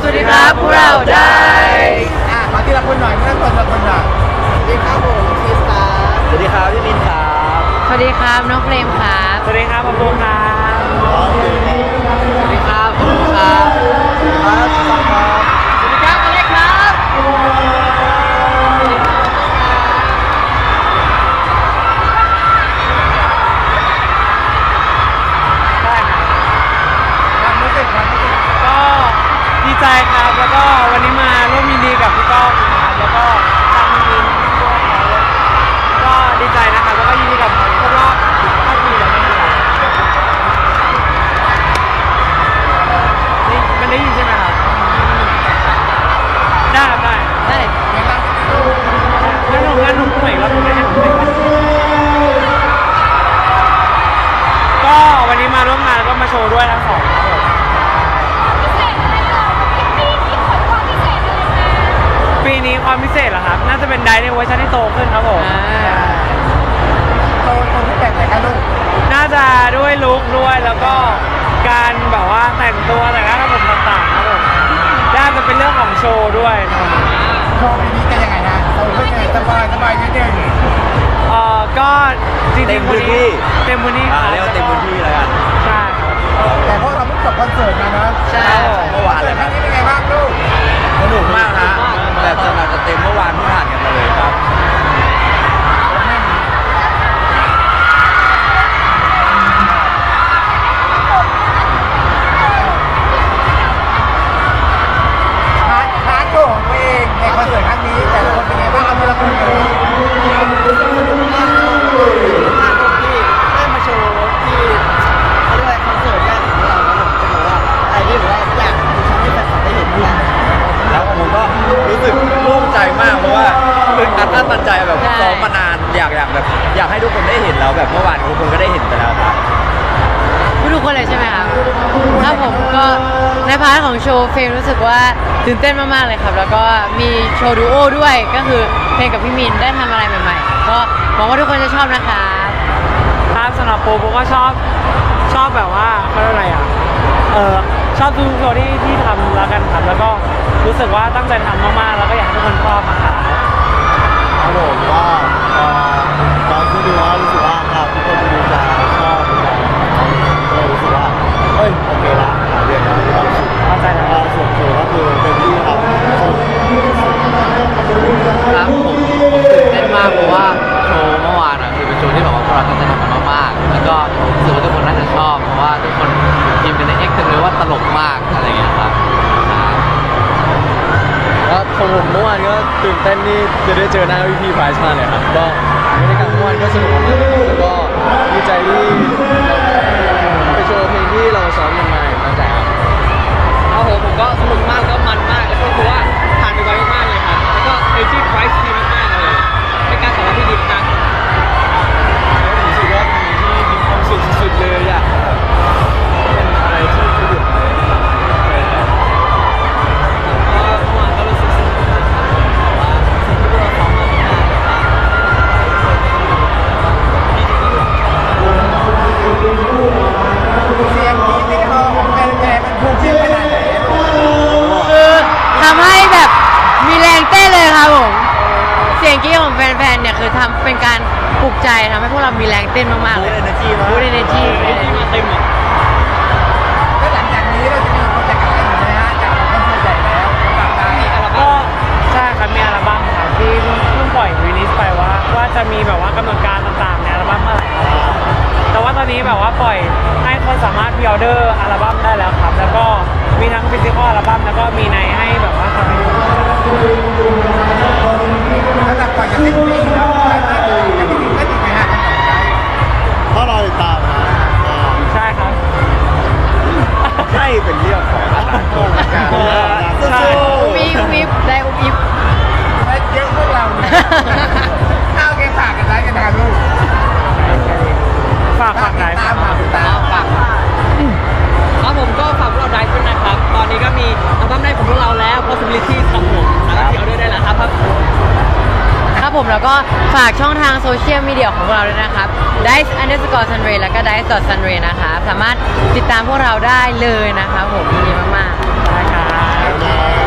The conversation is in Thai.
สวัสดีครับ พวกเราได้อะมาทีละคนหน่อยทีละคนละคนหน่อยสวัสดีครับผมคริสตาสวัสดีครับพี่มินครับ สวัสดีครับน้องเฟรมครับ สวัสดีครับผมโบครับ ความพิเศษเหรอครับ น่าจะเป็นไดร์ในเวอร์ชันที่โตขึ้นครับผมอ่าโตโตที่แบบไหนคะลูกน่าจะด้วยลุคด้วยแล้วก็การแบบว่าแต่งตัวแต่งหน้าทำผมต่างๆครับผมน่าจะเป็นเรื่องของโชว์ด้วยนะครับโชว์ปีนี้จะยังไงนะโตขึ้นยังไงสบายสบายนิดนึงเอ่อก็จริงๆเต็มพื้นที่ เต็มพื้นที่อ่าครับเรียกว่าเต็มพื้นที่แล้วกันใช่ครับ แต่พวกเราเพิ่งจบคอนเสิร์ตมาเนาะใช่ เมื่อวานเลยคครั้รังบนี้เป็นไงบ้างลูก สนุกมากฮะ แบบสำหรับจะเต็มเมื่อวาน ใจแบบซ้อมมานานอยากอยากแบบ อยากให้ทุกคนได้เห็นแล้วแบบเมื่อวานทุกคนก็ได้เห็นไปแล้วครับ ทุกคนเลยใช่ไหมครับครับผมก็ในพาร์ทของโชว์เฟรมรู้สึกว่าตื่นเต้นมากๆเลยครับ แล้วก็มีโชว์ดูโอด้วยก็คือเพลงกับพี่มินได้ทำอะไรใหม่ๆ ก็หวังว่าทุกคนจะชอบนะครับครับสำหรับโปโปก็ชอบชอบแบบว่าเขาเรียกอะไรอะเออชอบทุกโชว์ที่ที่ทำแล้วกันครับแล้วก็รู้สึกว่าตั้งใจทำมากๆแล้วก็อยากให้ทุกคนชอบนะครับครับ ผมก็ ตื่นเต้นนี่จะได้เจอหน้าพี่พี่ไพรส์มากเลยครับก็บรรยากาศเมื่อวานก็สนุกมาก งกรี๊ดของแฟนๆ เนี่ยคือทำเป็นการปลุกใจทำให้พวกเรามีแรงเต้นมากๆเลย energy มากบูดเอเนจีมาเต็มอะแล้วหลังจากนี้เราจะมีโปรเจกต์อะไรอยู่ไหมฮะจากคอนเสิร์ตใหญ่แล้วกลับได้ก็ใช่ครับมีอัลบั้มครับที่เพิ่งเพิ่งปล่อยรีลิสไปว่า ว่าจะมีแบบว่ากำหนดการต่างๆในอัลบั้มเมื่อไหร่ครับแต่ว่าตอนนี้แบบว่าปล่อยให้คนสามารถพิออเดอร์อัลบั้มได้แล้วครับ แล้วก็มีทั้งฟิสิกอลอัลบั้มแล้วก็มีในให้แบบว่าทำให้ดู แล้วจากก่อนจะสิ้นปีแล้วจะมีจะมีก็อีกไหมฮะคอนเสิร์ตได้ถ้าเราติดตามนะอ่าใช่ครับ ให้เป็นเรื่องของอนาคตกันใช่อุบอิบอุบ ฝากช่องทางโซเชียลมีเดียของเราด้วยนะครับ dice underscore sunray แล้วก็ dice dot sunray นะคะ สามารถติดตามพวกเราได้เลยนะครับผมดีมากๆนะคะ